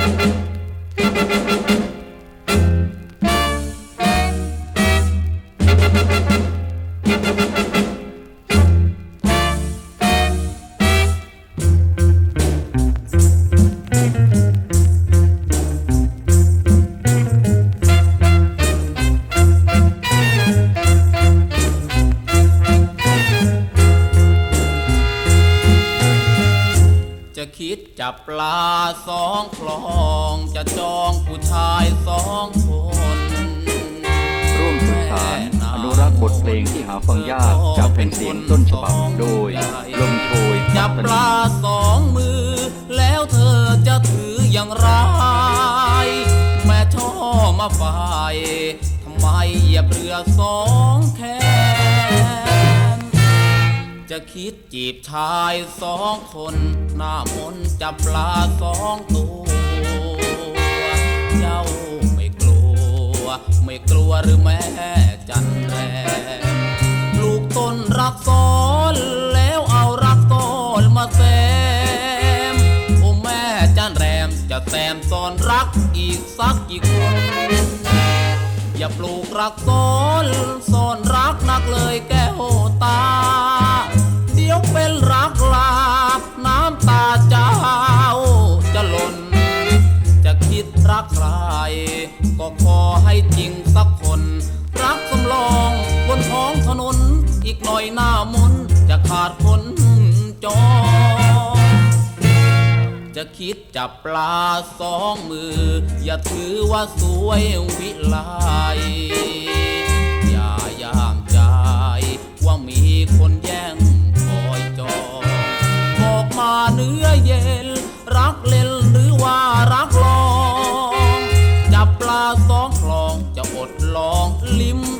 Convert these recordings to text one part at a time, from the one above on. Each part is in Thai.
จะ คิดจับปลาสองคลอง จะจองผู้ชายสองคนร่วมสืบสารอนุรักษ์บทเพลงที่หาฟังยากจากแผ่นเสียงต้นฉบับโดยลมโชยจับปลาสองมือ แล้วเธอจะถืออย่างไร แม่ช่อมาฝ่ายทำไมเหยียบเรือสองแค จะคิดจีบชายสองคน หน้ามนจับปลาสองตัว เจ้าไม่กลัว ไม่กลัวหรือแม่จันแรมปลูกต้นรักซ้อนแล้วเอารักต้อนมาแซมโอ้แม่จันแรมจะแซมซ้อนรักอีกสักกี่คนอย่าปลูกรักซ้อนซ่อนรักนักเลยแก้ว รักลาน้ำตาเจ้าจะหล่น จะคิดรักใคร ก็ขอให้จริงสักคน รักสำรองบนท้องถนน อีกหน่อยหน้ามนจะขาดคนจองจะคิดจับปลาสองมือ อย่าถือว่าสวยวิไล อ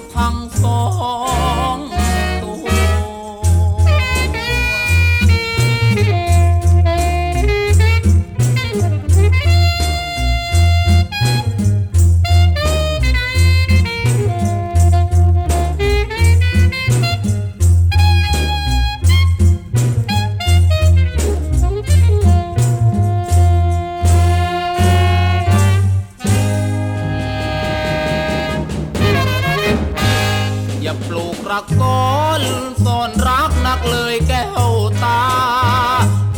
ระกซ้อนซ่อนรักนักเลยแก้วตา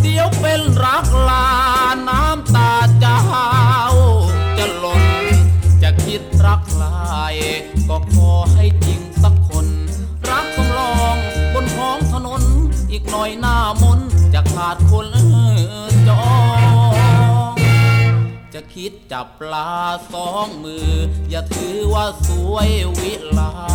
เดี๋ยวเป็นรักลาน้ำตาเจ้าจะหล่นจะคิดรักลาย ก็ขอให้จริงสักคน รักสำรองบนท้องถนน อีกหน่อยหน้ามนจะขาดคนจองจะคิดจับปลาสองมือ อย่าถือว่าสวยวิลอ